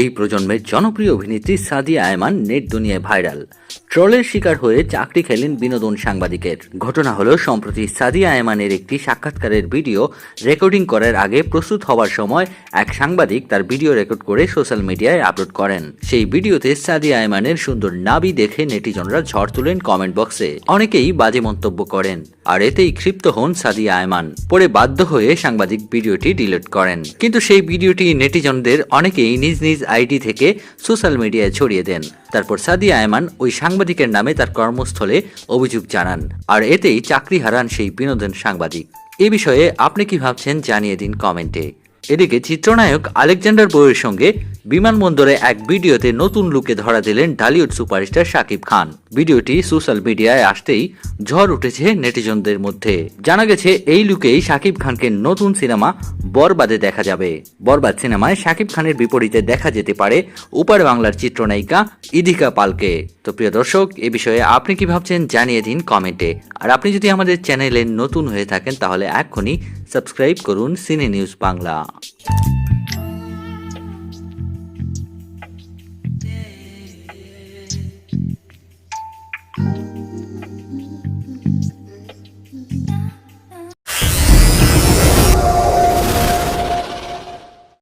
এই প্রজন্মের জনপ্রিয় অভিনেত্রী সাদিয়া আয়মান নেট দুনিয়ায় ভাইরাল। ট্রলের শিকার হয়ে চাকরি খেলেন বিনোদন সাংবাদিকের। ঘটনা হলো, সম্প্রতি সাদিয়া আয়মানের একটি সাক্ষাৎকারের ভিডিও রেকর্ডিং করার আগে প্রস্তুত হওয়ার সময় এক সাংবাদিক তার ভিডিও রেকর্ড করে সোশ্যাল মিডিয়ায় আপলোড করেন। সেই ভিডিওতে সাদিয়া আয়মানের সুন্দর নাবি দেখে নেটিজনরা ঝড় তুলেন কমেন্ট বক্সে। অনেকেই বাজে মন্তব্য করেন, আর এতেই ক্ষিপ্ত হন সাদিয়া আয়মান। পরে বাধ্য হয়ে সাংবাদিক ভিডিওটি ডিলিট করেন। কিন্তু সেই ভিডিওটি নেটিজনদের অনেকেই নিজ নিজ আইডি থেকে সোশ্যাল মিডিয়ায় ছড়িয়ে দেন। তারপর সাদিয়া আয়মান ওই সাংবাদিকের নামে তার কর্মস্থলে অভিযোগ জানান। আর এতেই চাকরি হারান সেই বিনোদন সাংবাদিক। এ বিষয়ে আপনি কি ভাবছেন জানিয়ে দিন কমেন্টে। এদিকে চিত্রনায়ক আলেকজান্ডার বইয়ের সঙ্গে বিমানবন্দরে এক ভিডিওতে নতুন লুকে ধরা দিলেন ঢালিউড সুপারস্টার শাকিব খান। ভিডিওটি সোশ্যাল মিডিয়ায় আসতেই ঝড় উঠেছে নেটিজনদের মধ্যে। জানা গেছে, এই লুকেই শাকিব খানকে নতুন সিনেমা বরবাদে দেখা যাবে। বরবাদ সিনেমায় শাকিব খানের বিপরীতে দেখা যেতে পারে উপার বাংলার চিত্রনায়িকা ইদিকা পালকে। তো প্রিয় দর্শক, এ বিষয়ে আপনি কি ভাবছেন জানিয়ে দিন কমেন্টে। আর আপনি যদি আমাদের চ্যানেলে নতুন হয়ে থাকেন, তাহলে এক্ষুনি সাবস্ক্রাইব করুন সিনে নিউজ বাংলা। Thank you.